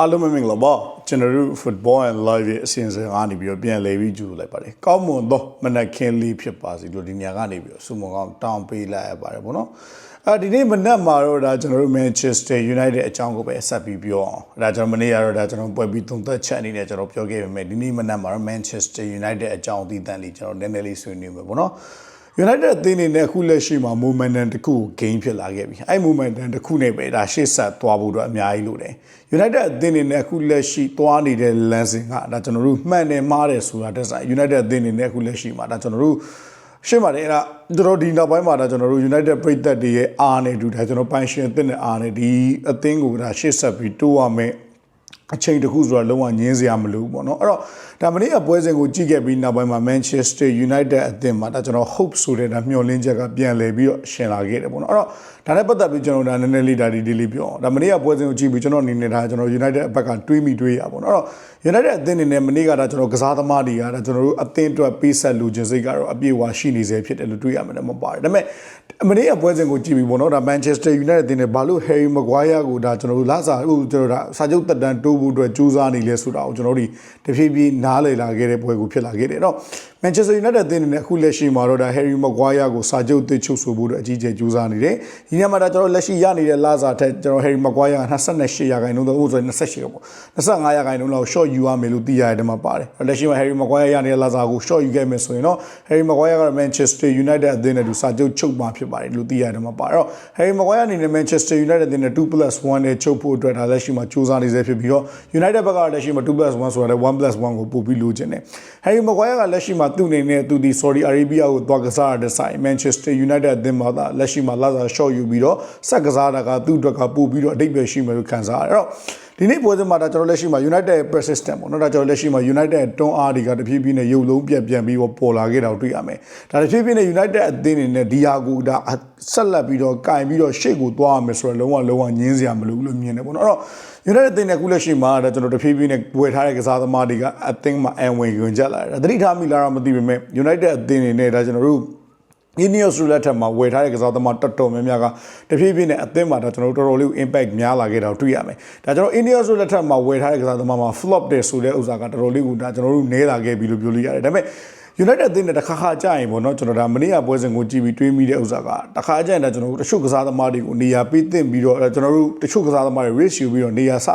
အားလုံးပဲမင်္ဂလာပါကျွန်တော်တို့ football and live ရဲ့အစီအစဉ်ကနေပြီးတော့ပြန်လည်ပြီးကြိုဆိုလိုက်ပါတယ်ကောင်းမွန်သောမနက်ခင်းလေးဖြစ်ပါစေလို့ဒီညကနေပြီးတော့ဆုမွန်ကောင်းတောင်းပေးလိုက်ရပါတယ်ဗောနော်အဲဒီနေ့မနက်မှာတော့ဒါကျွန်တော်တို့ Manchester United အကြောင်းကိုပဲဆက်ပြီးပြောအောင်ဒါကျွန်တော်မနေ့ကတော့ဒါကျွန်တော်ပွဲပြီးသုံးသက်ချက်အနေနဲ့ကျွန်တော်ပြောခဲ့ပေမဲ့ဒီနေ့မနက်မှာတော့ Manchester United အကြောင်းအသီးသန့်လေးကျွန်တော်နည်းနည်းလေးဆွေးနွေးမယ်ဗောနော် United အသင်းအနေနဲ့အခုလက်ရှိမှာ momentum တစ်ခုကို gain ဖြစ်လာခဲ့ပြီ။အဲ့ momentum တစ်ခုနဲ့ပဲဒါရှေ့ဆက်သွားဖို့တော့အများကြီးလိုတယ်။ United အသင်းအနေနဲ့အခုလက်ရှိသွားနေတဲ့လမ်းစဉ်ကဒါကျွန်တော်တို့မှန်တယ်မှားတယ်ဆိုတာတက်ဆိုင် United အသင်းအနေနဲ့အခုလက်ရှိမှာဒါကျွန်တော်တို့ရှင်းပါတယ်အဲ့ဒါကျွန်တော်ဒီနောက်ပိုင်းမှာဒါကျွန်တော်တို့ United ပြည်သက်တွေရဲ့အားနဲ့တူဒါကျွန်တော်ပိုင်ရှင်အသင်းနဲ့အားနဲ့ဒီအသင်းကိုဒါရှေ့ဆက်ပြီးတိုးရမယ် အချိန်တစ်ခုဆိုတာလုံးဝညင်းစရာမလိုဘူးပေါ့နော်အဲ့တော့ဒါမနေ့ကပွဲစဉ်ကိုကြည့်ခဲ့ပြီးနောက်ပိုင်းမှာ Manchester United အသင်းမှာဒါကျွန်တော် hope ဆိုတဲ့ဒါမျှော်လင့်ချက်ကပြန်လည်ပြီးတော့ရှင်လာခဲ့တယ်ပေါ့နော်အဲ့တော့ဒါနဲ့ပတ်သက်ပြီးကျွန်တော်ဒါနည်းနည်းလေးဒါဒီဒီလေးပြောအောင်ဒါမနေ့ကပွဲစဉ်ကိုကြည့်ပြီးကျွန်တော်အနေနဲ့ဒါကျွန်တော် United အဘက်ကတွေးမိတွေးရပေါ့နော်အဲ့တော့ United အသင်းအနေနဲ့မနေ့ကဒါကျွန်တော်ကစားသမားတွေကဒါကျွန်တော်တို့အသင်းအတွက်ပေးဆက်လူချင်းစိတ်ကတော့အပြည့်အဝရှိနေစေဖြစ်တယ်လို့တွေးရမယ်မပါတယ်ဒါပေမဲ့မနေ့ကပွဲစဉ်ကိုကြည့်ပြီးပေါ့နော်ဒါ Manchester United အသင်းနဲ့ဘာလို့ Harry Maguire ကိုဒါကျွန်တော်တို့လာစားဟိုကျွန်တော်ဒါစာချုပ်တက်တန်းတိုးဖို့အတွက်ကြိုးစားနေလဲဆိုတာကိုကျွန်တော်တို့တဖြည်းဖြည်းနားလည်လာခဲ့တဲ့ပွဲကိုဖြစ်လာခဲ့တယ်အဲ့တော့ Manchester United အသင်းအနေနဲ့အခုလက်ရှိမှာတော့ဒါ Harry Maguire ကိုစာချုပ်သစ်ချုပ်ဆိုဖို့အတွက်အကြီးအကျယ်ကြိုးစားနေတယ်ဒီနေ့မှာဒါကျွန်တော်လက်ရှိရနေတဲ့လာစားထက်ကျွန်တော် Harry Maguire က28ရာခိုင်နှုန်းတော့ဟိုဆို28ပေါ့25ရာခိုင်နှုန်းလောက် short ယူရမယ်လို့သိရတယ်ဒီမှာပါတယ်လက်ရှိမှာ Harry Maguire ရနေတဲ့လာစားကို short ယူခဲ့မယ်ဆိုရင်တော့ Harry Maguire ကတော့ Manchester United အသင်းနဲ့သူစာချုပ်ချုပ်မှာဖြစ်ပါတယ်လို့သိရတယ်ဒီမှာပါအဲ့တော့ Harry Maguire အနေနဲ့ Manchester United အသင်းနဲ့ 2+1 နဲ့ချုပ်ဖို့အတွက်ဒါလက်ရှိမှာစူးစမ်းနေစေဖြစ်ပြီးတော့ United ဘက်ကလက်ရှိမှာ 2+1 ဆိုတာလည်း 1+1 ကိုပို့ပြီးလိုချင်တယ် Harry Maguire ကလက်ရှိမှာသူ့အနေနဲ့သူဒီ Saudi Arabia ကိုသွားကစားရတဲ့ဆိုင် Manchester United အသင်းမှာဒါလက်ရှိမှာလာစား short ယူပြီးတော့ဆက်ကစားတာကသူ့အတွက်ကပို့ပြီးတော့အတိတ်ပဲရှိမယ်လို့ခံစားရတယ်အဲ့တော့ ဒီနေ့ပွဲစဉ်မှာဒါကျွန်တော်လက်ရှိမှာ United persistent ပေါ့နော်ဒါကျွန်တော်လက်ရှိမှာ United တွန်းအားတွေကတဖြည်းဖြည်းနဲ့ရုပ်လုံးပြက်ပြန်ပြီးပေါ်လာခဲ့တာကိုတွေ့ရမယ်ဒါတဖြည်းဖြည်းနဲ့ United အသင်းအနေနဲ့ဒီဟာကိုဒါဆက်လက်ပြီးတော့ကင်ပြီးတော့ရှေ့ကိုသွားရမယ်ဆိုတော့လုံးဝလုံးဝညင်းစရာမလိုဘူးလို့မြင်တယ်ပေါ့နော်အဲ့တော့ United အသင်းနဲ့အခုလက်ရှိမှာဒါကျွန်တော်တဖြည်းဖြည်းနဲ့ဝယ်ထားတဲ့ကစားသမားတွေကအသင်းမှာအံဝင်ဝင်ကြလာတယ်ဒါသတိထားမိလားတော့မသိပေမဲ့ United အသင်းအနေနဲ့ဒါကျွန်တော်တို့ Ineos လက်ထက်မှာဝယ်ထားတဲ့ကစားသမားတော်တော်များများကတဖြည်းဖြည်းနဲ့အသင်းမှာဒါကျွန်တော်တို့တော်တော်လေး impact များလာခဲ့တာကိုတွေ့ရမယ်။ဒါကျွန်တော် Ineos လက်ထက်မှာဝယ်ထားတဲ့ကစားသမားမှာ flop တယ်ဆိုတဲ့ဥစ္စာကတော်တော်လေးကိုဒါကျွန်တော်တို့နဲလာခဲ့ပြီလို့ပြောလို့ရတယ်။ဒါပေမဲ့ United အသင်းနဲ့တစ်ခါခါကြာရင်ပေါ့နော်ကျွန်တော်ဒါမနေ့ကပွဲစဉ်ကိုကြည့်ပြီးတွေးမိတဲ့ဥစ္စာကတစ်ခါကြာရင်ဒါကျွန်တော်တို့တချို့ကစားသမားတွေကိုနေရာပေးသင့်ပြီးတော့ကျွန်တော်တို့တချို့ကစားသမားတွေ risk ယူပြီးတော့နေရာစ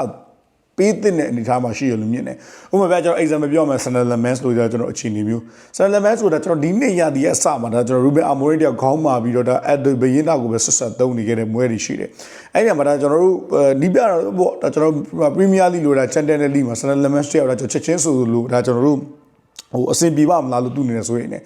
ပေးတဲ့အနေအထားမှာရှိရလို့မြင်တယ်။ဥပမာပြကျွန်တော် example ပြောမယ် Sunderland Mans လို့ကျွန်တော်အခြေအနေမျိုး Sunderland Mans ဆိုတာကျွန်တော်ဒီနေ့ရသည်အစမှာဒါကျွန်တော် Ruben Amorim တယောက်ခေါင်းမာပြီးတော့ဒါ at the ဘယင်းတာကိုပဲဆက်ဆက်သုံးနေခဲ့တဲ့မွဲတွေရှိတယ်။အဲ့ဒီမှာဒါကျွန်တော်တို့နီးပြတော့ပေါ့ဒါကျွန်တော် Premier League လို့ဒါ Champions League မှာ Sunderland Mans တယောက်ဒါကျွန်တော်ချက်ချင်းဆိုလို့ဒါကျွန်တော်တို့ဟိုအဆင်ပြေပါမလားလို့သူနေနေဆိုရင်ね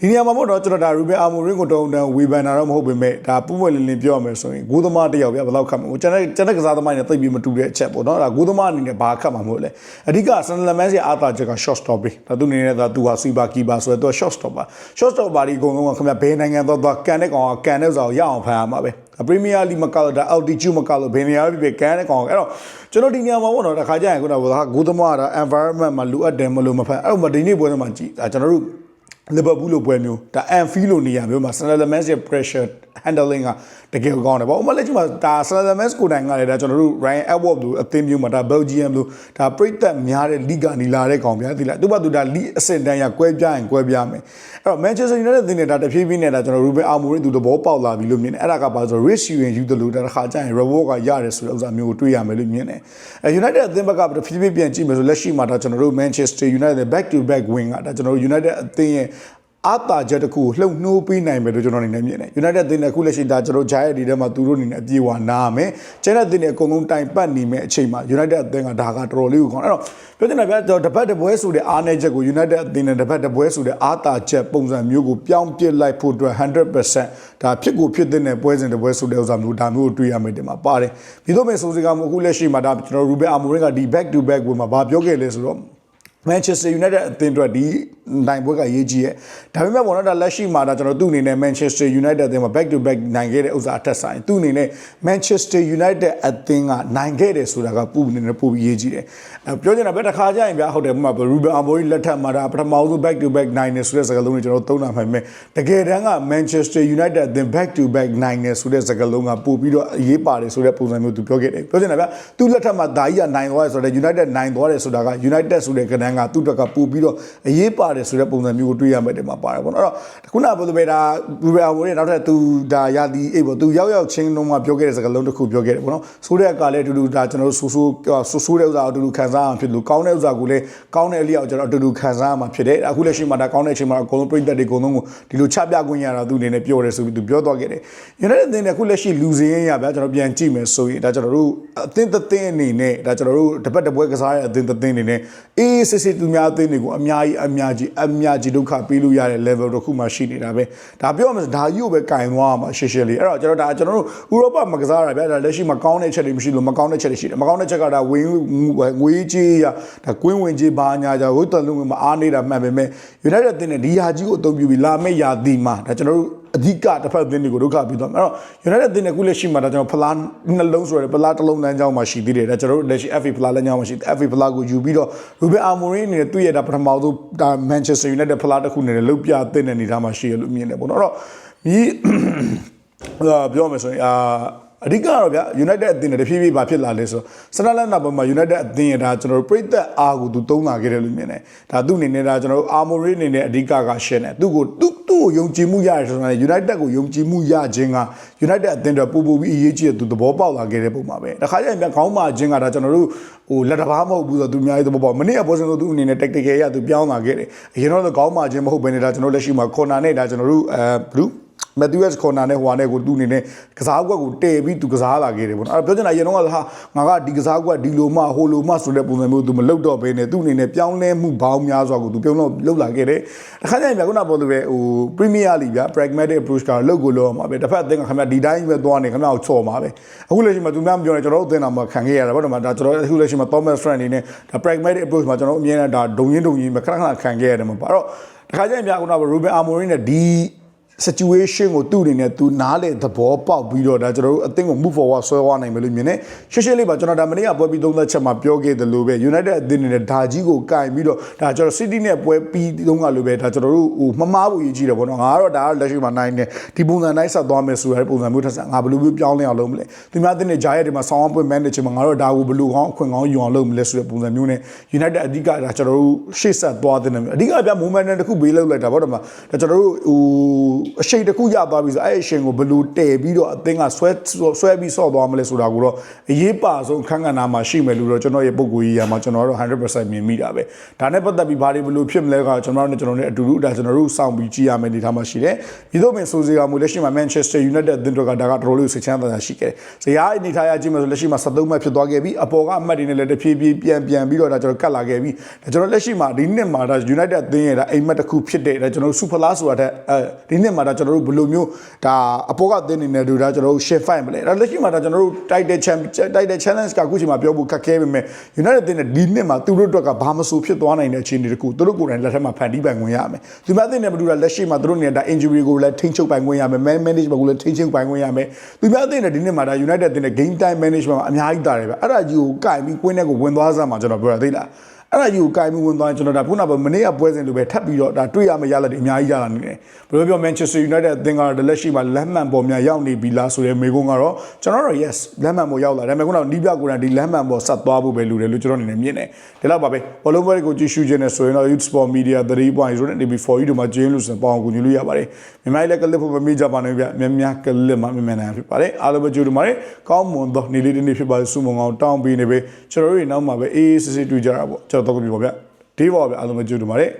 ဒီနေရာမှာပေါ့တော့ကျွန်တော်ဒါ Ruben Amorim ကိုတုံးတန်းဝေဖန်တာတော့မဟုတ်ပေမဲ့ဒါပူးပွက်လင်းလင်းပြောရမယ်ဆိုရင်ဂိုးသမားတယောက်ပြဘယ်လောက်ခတ်မှာဟိုကျွန်တော်ကျွန်တော်ကစားသမားနဲ့သိပ်ပြီးမတူတဲ့အချက်ပေါ့နော်ဒါဂိုးသမားအနေနဲ့ဘာခတ်မှာမဟုတ်လဲအဓိက Sunderland Mans ရဲ့အားသာချက်က short stop ပဲဒါသူအနေနဲ့ဒါသူဟာ sweeper keeper ဆိုတော့ short stop ပါ short stop ပါဒီအကုန်လုံးကခင်ဗျဘယ်နိုင်ငံတော့သွားကန်တဲ့ကောင်ကကန်တဲ့ဥစ္စာကိုရအောင်ဖန်ရမှာပဲပရီးမီးယားလိမကလို့ဒါ altitude မကလို့ဘယ်နေရာပဲဖြစ်ကန်တဲ့ကောင်အဲ့တော့ကျွန်တော်ဒီနေရာမှာပေါ့နော်တခါကျရင်ခုနကဂိုးသမားက environment မှာလိုအပ်တယ်မလို့မဖန်အဲ့တော့ဒီနေ့ပွဲမှာကြည့်ဒါကျွန်တော်တို့ လီဗာပူးလိုပွဲမျိုးဒါအန်ဖီလိုနေရာမျိုးမှာ Sunderland Mans ရဲ့ pressure handling ကတကယ်ကောင်းတယ်ပေါ့ဥပမာလက်ရှိမှာဒါ Sunderland Mans ကိုတိုင်ကလည်းဒါကျွန်တော်တို့ Ryan Edward လိုအသင်းမျိုးမှာဒါ Belgium လိုဒါပြိသက်များတဲ့ league ကနေလာတဲ့ကောင်ဗျာဒီလားသူကသူဒါ league အဆင့်တန်းရကွဲပြားရင်ကွဲပြားမယ်အဲ့တော့ Manchester United အသင်းနဲ့ဒါတဖြည်းဖြည်းနဲ့ဒါကျွန်တော် Ruben Amorim သူသဘောပေါက်လာပြီလို့မြင်တယ်အဲ့ဒါကပါဆို risk ယူရင်ယူတယ်လို့ဒါတစ်ခါကျရင် reward ကရတယ်ဆိုတဲ့ဥစ္စာမျိုးကိုတွေးရမယ်လို့မြင်တယ်အဲ United အသင်းဘက်ကတဖြည်းဖြည်းပြန်ကြည့်မယ်ဆိုလက်ရှိမှာဒါကျွန်တော်တို့ Manchester United back to back win ကဒါကျွန်တော်တို့ United အသင်းရဲ့ အာတာချက်တစ်ခုကိုလှုပ်နှိုးပေးနိုင်မယ်လို့ကျွန်တော်အနေနဲ့မြင်တယ် United အသင်းနဲ့အခုလက်ရှိဒါကျွန်တော်ဂျာရဲ့ဒီထဲမှာသူတို့အနေနဲ့အပြေဝနာရမယ်ကျန်တဲ့အသင်းတွေအကုန်လုံးတိုင်ပတ်နေမယ်အချိန်မှာ United အသင်းကဒါကတော်တော်လေးကိုကောင်းအဲ့တော့ပြောချင်တာဗျာတပတ်တပွဲဆိုတဲ့အားနည်းချက်ကို United အသင်းနဲ့တပတ်တပွဲဆိုတဲ့အာတာချက်ပုံစံမျိုးကိုပြောင်းပစ်လိုက်ဖို့အတွက်100%ဒါဖြစ်ကိုဖြစ်တဲ့ပွဲစဉ်တပွဲဆိုတဲ့ဥစ္စာမျိုးဒါမျိုးကိုတွေ့ရမယ်တင်မှာပါတယ်ပြီးတော့မယ်ဆိုစကားမျိုးအခုလက်ရှိမှာဒါကျွန်တော် Ruben Amorim ကဒီ back to back ဝင်မှာဗာပြောခဲ့လဲဆိုတော့ Manchester United အသင်းအတွက်ဒီနိုင်ပွဲကအရေးကြီးရဲ့ဒါပေမဲ့ပေါ့နော်ဒါလက်ရှိမှာဒါကျွန်တော်သူ့အနေနဲ့ Manchester United အသင်းမှာ back to back နိုင်ခဲ့တဲ့ဥစ္စာအထက်ဆိုင်သူ့အနေနဲ့ Manchester United အသင်းကနိုင်ခဲ့တယ်ဆိုတာကပူအနေနဲ့ပိုပြီးရေးကြည့်တယ်အဲပြောချင်တာပဲတစ်ခါကြရင်ဗျာဟုတ်တယ်ဥပမာ Ruben Amorim လက်ထက်မှာဒါပထမဆုံး back to back နိုင်တယ်ဆိုတဲ့စကားလုံးတွေကျွန်တော်သုံးတာမှန်မယ်တကယ်တမ်းက Manchester United အသင်း back to back နိုင်တယ်ဆိုတဲ့စကားလုံးကပို့ပြီးတော့အရေးပါတယ်ဆိုတဲ့ပုံစံမျိုးသူပြောခဲ့တယ်ပြောချင်တာဗျာသူ့လက်ထက်မှာဒါကြီးကနိုင်သွားတယ်ဆိုတော့ United နိုင်သွားတယ်ဆိုတာက United ဆိုတဲ့ကဏ္ဍကသူ့အတွက်ကပို့ပြီးတော့အရေးပါတယ်ဆိုတဲ့ပုံစံမျိုးကိုတွေ့ရမယ်တဲ့မှာပါတယ်ပေါ့နော်အဲ့တော့ခုနကပြောတဲ့ဒါ Ruben Amorim နောက်ထပ်သူဒါရာသီအိတ်ပေါ့သူရောက်ရောက်ချင်းလုံးမှာပြောခဲ့တဲ့စကားလုံးတစ်ခုပြောခဲ့တယ်ပေါ့နော်ဆိုတဲ့အခါလဲအတူတူဒါကျွန်တော်တို့ဆူဆူဆူဆူတဲ့ဥစ္စာအတူတူခံစားရမှာဖြစ်လို့ကောင်းတဲ့ဥစ္စာကိုလည်းကောင်းတဲ့အလျောက်ကျွန်တော်အတူတူခံစားရမှာဖြစ်တယ်အခုလက်ရှိမှာဒါကောင်းတဲ့အချိန်မှာအကုန်လုံးပြိသက်တွေအကုန်လုံးကိုဒီလိုချပြခွင့်ရတာသူအနေနဲ့ပြောတယ်ဆိုပြီးသူပြောသွားခဲ့တယ် United အသင်းနဲ့အခုလက်ရှိလူစင်းရရဗျာကျွန်တော်ပြန်ကြည့်မယ်ဆိုရင်ဒါကျွန်တော်တို့အသင်းသသင်းအနေနဲ့ဒါကျွန်တော်တို့တပတ်တပွဲကစားရတဲ့အသင်းသသင်းအနေနဲ့အေးစစ်စစ်သူများအသင်းတွေကိုအများကြီးအများကြီးအများကြီးဒုက္ခပေးလို့ရတဲ့ level တစ်ခုမှရှိနေတာပဲဒါပြောမှဒါကြီးကိုပဲကင်သွားရမှာရှေ့ရှေ့လေးအဲ့တော့ကျွန်တော်ဒါကျွန်တော်တို့ဥရောပမှာကစားရတာဗျာဒါလက်ရှိမှာကောင်းတဲ့ချက်တွေမရှိလို့မကောင်းတဲ့ချက်တွေရှိတယ်မကောင်းတဲ့ချက်ကဒါဝင်းငွေကြေးရဒါကွင်းဝင်ကြေးဘာညာကြဝတ်တလုံးမှာအားနေတာမှန်ပေမဲ့ United အသင်းနဲ့ဒီဟာကြီးကိုအသုံးပြုပြီးလာမယ့်ရာသီမှာဒါကျွန်တော်တို့ အဓိကတစ်ဖက်အသင်းတွေကိုဒုက္ခပြီးတော့အဲ့တော့ United အသင်းနဲ့ခုလက်ရှိမှာဒါကျွန်တော်ဖလားနှလုံးဆိုရယ်ဖလားတစ်လုံးလမ်းကြောင်းမှာရှိသေးတယ်ဒါကျွန်တော်တို့လက်ရှိ FA ဖလားလမ်းကြောင်းမှာရှိတယ် FA ဖလားကိုယူပြီးတော့ Ruben Amorim အနေနဲ့သူ့ရဲ့ဒါပထမဆုံးဒါ Manchester United ဖလားတစ်ခုနဲ့လုတ်ပြတဲ့အနေထားမှာရှိရလို့မြင်တယ်ပေါ့နော်အဲ့တော့ဒီအာပြောမယ်ဆိုရင်အာ အဓိကတော့ဗျာ United အသင်းနဲ့တဖြည်းဖြည်းဘာဖြစ်လာလဲဆိုစနလန်နာပေါ်မှာ United အသင်းရဒါကျွန်တော်တို့ပြိသက်အားကိုသူသုံးလာခဲ့တယ်လို့မြင်တယ်ဒါသူ့အနေနဲ့ဒါကျွန်တော်တို့ Armory အနေနဲ့အဓိကကရှင်းတယ်သူ့ကိုသူ့သူ့ကိုယုံကြည်မှုရတယ်ဆိုတော့ United ကိုယုံကြည်မှုရခြင်းက United အသင်းတွေပူပူပြီးအရေးကြီးတဲ့သူသဘောပေါက်လာခဲ့တဲ့ပုံမှာပဲတခါကျရင်ဗျာခေါင်းမာခြင်းကဒါကျွန်တော်တို့ဟိုလက်တဘာမဟုတ်ဘူးဆိုတော့သူအများကြီးသဘောပေါက်မနေ့ကပေါ်စင်ဆိုသူအနေနဲ့ tactical ရသူပြောင်းလာခဲ့တယ်အရင်တော့ခေါင်းမာခြင်းမဟုတ်ဘဲနဲ့ဒါကျွန်တော်လက်ရှိမှာ corner နဲ့ဒါကျွန်တော်တို့အဲဘလူး မက်သျူးစ်ကော်နာနဲ့ဟိုဟာနဲ့ကိုသူ့အနေနဲ့ကစားကွက်ကိုတည်ပြီးသူကစားလာခဲ့တယ်ပေါ့နော်အဲ့တော့ပြောချင်တာရင်တော့ကဟာငါကဒီကစားကွက်ဒီလိုမှဟိုလိုမှဆိုတဲ့ပုံစံမျိုးသူမလုပ်တော့ဘဲနဲ့သူ့အနေနဲ့ပြောင်းလဲမှုဘောင်းများစွာကိုသူပြုံးလို့လုပ်လာခဲ့တယ်တစ်ခါကျရင်ဗျာခုနပြောလို့ပဲဟို Premier League ဗျာ pragmatic approach ကတော့လုပ်ကိုလုပ်အောင်ပါပဲတစ်ဖက်အသင်းကခင်ဗျာဒီတိုင်းပဲသွားနေခင်ဗျာကိုချော်မှာပဲအခုလက်ရှိမှာသူများမပြောနေကျွန်တော်တို့အသင်းတော်မှာခံခဲ့ရတာဗောနော်ဒါကျွန်တော်အခုလက်ရှိမှာ Thomas Frank အနေနဲ့ဒါ pragmatic approach မှာကျွန်တော်အမြဲတမ်းဒါဒုံရင်းဒုံရင်းပဲခဏခဏခံခဲ့ရတယ်မှာပါတော့တစ်ခါကျရင်ဗျာခုနက Ruben Amorim နဲ့ဒီ situation ကိုသူ့အနေနဲ့သူနားလေသဘောပေါက်ပြီးတော့ဒါကျွန်တော်တို့အသင်းကို move forward ဆွဲသွားနိုင်မယ်လို့မြင်တယ်ရှင်းရှင်းလေးပါကျွန်တော်ဒါမနေ့ကပွဲပြီးသုံးသက်ချက်မှာပြောခဲ့တယ်လို့ပဲ United အသင်းအနေနဲ့ဒါကြီးကိုကင်ပြီးတော့ဒါကျွန်တော် City နဲ့ပွဲပြီးသုံးကလို့ပဲဒါကျွန်တော်တို့ဟိုမမားဖို့ရည်ကြီးတယ်ပေါ့နော်ငါကတော့ဒါကတော့လက်ရှိမှာနိုင်တယ်ဒီပုံစံတိုင်းဆက်သွားမယ်ဆိုတဲ့ပုံစံမျိုးထက်ငါဘယ်လိုမျိုးပြောင်းလဲအောင်လုပ်မလဲသူများအသင်းနဲ့ဂျာရဲ့ဒီမှာဆောင်းအောင်ပွဲ manager မှာငါတော့ဒါကိုဘယ်လိုကောင်းအခွင့်ကောင်းယူအောင်လုပ်မလဲဆိုတဲ့ပုံစံမျိုးနဲ့ United အဓိကဒါကျွန်တော်တို့ရှေ့ဆက်သွားတဲ့နေအဓိကပြ moment တစ်ခုဘေးလောက်လိုက်တာပေါ့ဒါမှဒါကျွန်တော်တို့ဟိုအရှိန်တစ်ခုရသွားပြီဆိုအဲ့အရှင်ကိုဘယ်လိုတည်ပြီးတော့အသင်းကဆွဲဆွဲပြီးဆော့သွားမလဲဆိုတာကိုတော့အရေးပါဆုံးအခန်းကဏ္ဍမှာရှိမယ်လို့တော့ကျွန်တော်ရဲ့ပုံကိုကြီးရမှာကျွန်တော်တို့100%မြင်မိတာပဲဒါနဲ့ပတ်သက်ပြီးဘာတွေဘယ်လိုဖြစ်မလဲကကျွန်တော်တို့နဲ့ကျွန်တော်တို့အတူတူဒါကျွန်တော်တို့စောင့်ပြီးကြည့်ရမယ်ဒီထားမှာရှိတယ်ဒီတော့မင်းဆိုစီကမူလက်ရှိမှာ Manchester United အသင်းတို့ကဒါကတော်တော်လေးစိတ်ချမ်းသာတာရှိခဲ့တယ်ဇယားအနေထားရကြည့်မယ်ဆိုလက်ရှိမှာ73မှတ်ဖြစ်သွားခဲ့ပြီအပေါ်ကအမှတ်တွေနဲ့လည်းတဖြည်းဖြည်းပြန်ပြန်ပြီးတော့ဒါကျွန်တော်ကတ်လာခဲ့ပြီဒါကျွန်တော်လက်ရှိမှာဒီနှစ်မှာဒါ United အသင်းရဲ့ဒါအိမ်မက်တစ်ခုဖြစ်တဲ့ဒါကျွန်တော် Super Last ဆိုတာတဲ့အဲဒီနှစ်မှာဒါကျွန်တော်တို့ဘယ်လိုမျိုးဒါအပေါ်ကသင်းနေတယ်တို့ဒါကျွန်တော်တို့ share fight မလဲဒါလက်ရှိမှာဒါကျွန်တော်တို့ title champion title challenge ကအခုချိန်မှာပြောဖို့ခက်ခဲပေမဲ့ United သင်းနဲ့ဒီနှစ်မှာသူတို့အတွက်ကဘာမဆိုဖြစ်သွားနိုင်တဲ့အခြေအနေတခုသူတို့ကိုယ်တိုင်လက်ထက်မှာဖန်တီးပိုင်ခွင့်ရမယ်သူများသင်းနဲ့မတူတာလက်ရှိမှာသူတို့နေတဲ့ဒါ injury ကိုလည်းထိန်းချုပ်ပိုင်ခွင့်ရမယ် man management ကိုလည်းထိန်းချုပ်ပိုင်ခွင့်ရမယ်သူများသင်းနဲ့ဒီနှစ်မှာဒါ United သင်းနဲ့ game time management မှာအများကြီးတာတယ်ဗျအဲ့ဒါကြီးကိုကင်ပြီးကွင်းထဲကိုဝင်သွားစမ်းမှာကျွန်တော်ပြောရသေးလား အဲ့ဒါကြီးကိုကင်မှုဝင်သွားရင်ကျွန်တော်ဒါခုနကမနေ့ကပွဲစဉ်လိုပဲထပ်ပြီးတော့ဒါတွေ့ရမယ့်ရလဒ်တွေအများကြီးရလာနေတယ်ဘယ်လိုပြော Manchester United အသင်းကတော့လက်ရှိမှာလက်မှန်ပေါ်များရောက်နေပြီလားဆိုတဲ့မေးခွန်းကတော့ကျွန်တော်တို့ yes လက်မှန်ပေါ်ရောက်လာတယ်ဒါပေမဲ့ခုနကနီးပြကိုယ်တိုင်ဒီလက်မှန်ပေါ်ဆက်သွားဖို့ပဲလိုတယ်လို့ကျွန်တော်အနေနဲ့မြင်တယ်ဒီလောက်ပါပဲဘောလုံးပွဲကိုကြည့်ရှုခြင်းနဲ့ဆိုရင်တော့ Youth Sport Media 3.0နဲ့ DB4 တို့မှာကျင်းလို့ဆိုပေါအောင်ကူညီလို့ရပါတယ်မြန်မာလည်းကလစ်ဖို့မမေ့ကြပါနဲ့ဗျမြများကလစ်မှာမြန်မြန်နိုင်ဖြစ်ပါတယ်အားလုံးပဲကြိုးတူပါတယ်ကောင်းမွန်သောနေ့လေးတစ်နေ့ဖြစ်ပါစုမုံအောင်တောင်းပေးနေပဲကျွန်တော်တို့နောက်မှာပဲအေးအေးဆေးဆေးတွေ့ကြတာပေါ့ကျွန်တော်တော့ကြည့်ပါဗျဒီပါဗျအားလုံးပဲကြိုးတူပါတယ်